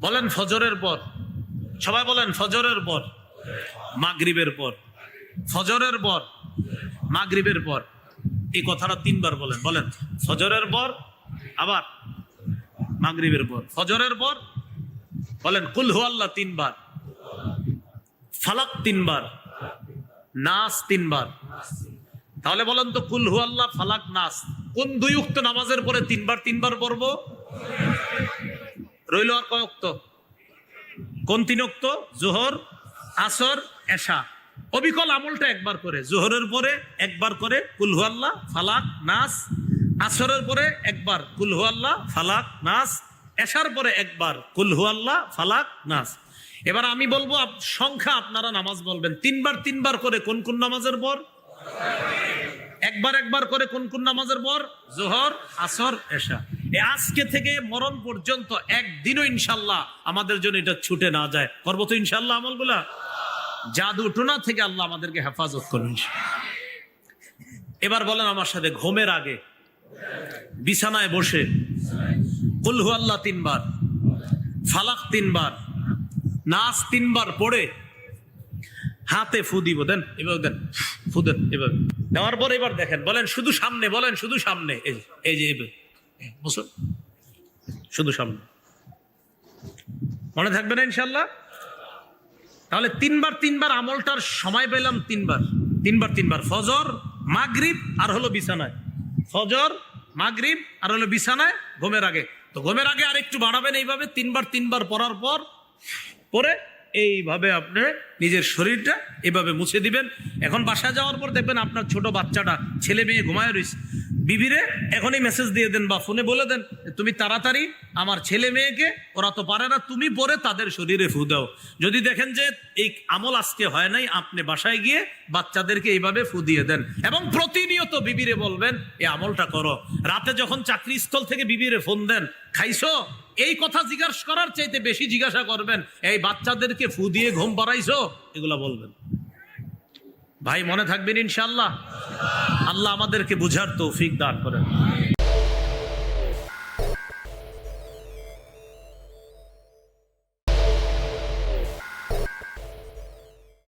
বলেন ফজরের পর। সবাই বলেন ফজরের পর, মাগরিবের পর। ফজরের পর, মাগরিবের পর। এই কথাটা তিনবার বলেন। বলেন, ফজরের পর, আবার মাগরিবের পর। ফজরের পর, বলেন, কুল আল্লাহ তিনবার। ফালাক তিনবার। নাস তিনবার। তাহলে বলেন তো, কুল আল্লাহ ফালাক, নাস। কোন দুই উক্ত নামাজের পরে তিনবার তিনবার পড়ব? রইল আর কয় উক্ত? কোন তিন উক্ত? জোহর, আসর, এশা। অবিকল আমলটা একবার করে। জোহরের পরে একবার করে কুলহু আল্লাহ, ফালাক, নাস। আসরের পরে একবার কুলহু আল্লাহ, ফালাক, নাস। এশার পরে একবার কুলহু আল্লাহ, ফালাক, নাস। এবার আমি বলব সংখ্যা আপনারা নামাজ বলবেন। তিনবার তিনবার করে কোন কোন নামাজের পর? একবার একবার করে কোন কোন নামাজের পর? জোহর, আসর, এশা। আজকে থেকে মরণ পর্যন্ত একদিনও ইনশাল্লাহ আমাদের জন্য এটা ছুটে না যায়। করব তো ইনশাল্লাহ আমলগুলা? জাদু টোনা থেকে আল্লাহ আমাদেরকে হেফাজত করুন। এবার বলেন আমার সাথে ঘুমের আগে, বিছানায় বসে কুলহু আল্লাহ তিনবার, ফালাক তিনবার, নাচ তিনবার পড়ে, হাতে ফু দিব, দেন, এভাবে দেন, ফু দেন, এভাবে। দেওয়ার পর এবার দেখেন, বলেন শুধু সামনে, বলেন শুধু সামনে এই যে। বসুন শুধু সামনে। মনে থাকবে না ইনশাল্লাহ? তাহলে তিনবার তিনবার আমলটার সময় পেলাম তিনবার। তিনবার তিনবার। ফজর, মাগরিব আর হলো বিছানায়। ফজর, মাগরিব আর হলো বিছানায় ঘুমের আগে। তো ঘুমের আগে আর একটু বাড়াবেন এইভাবে তিনবার তিনবার পড়ার পর, পরে এইভাবে আপনি নিজের শরীরটা এভাবে মুছে দিবেন। এখন বাসায় যাওয়ার পর দেখবেন আপনার ছোট বাচ্চাটা, ছেলে মেয়ে ঘুমায় রইস বিবিরে এখনই মেসেজ দিয়ে দেন বা ফোনে বলে দেন, তুমি তাড়াতাড়ি আমার ছেলে মেয়েকে, ওরা তো পারে না, তুমি পরে তাদের শরীরে ফু দাও। যদি দেখেন যে এই আমল আজকে হয় নাই, আপনি বাসায় গিয়ে বাচ্চাদেরকে এইভাবে ফু দিয়ে দেন। এবং প্রতিনিয়ত বিবিরে বলবেন, এই আমলটা করো। রাতে যখন চাকরি স্থল থেকে বিবিরে ফোন দেন, খাইছো? এই কথা জিজ্ঞাসা করার চাইতে বেশি জিজ্ঞাসা করবেন, এই বাচ্চাদেরকে ফু দিয়ে ঘুম পাড়াইছো? এগুলা বলবেন। ভাই মনে থাকবেন ইনশাল্লাহ আল্লাহ আমাদেরকে বুঝার তৌফিক দান করেন।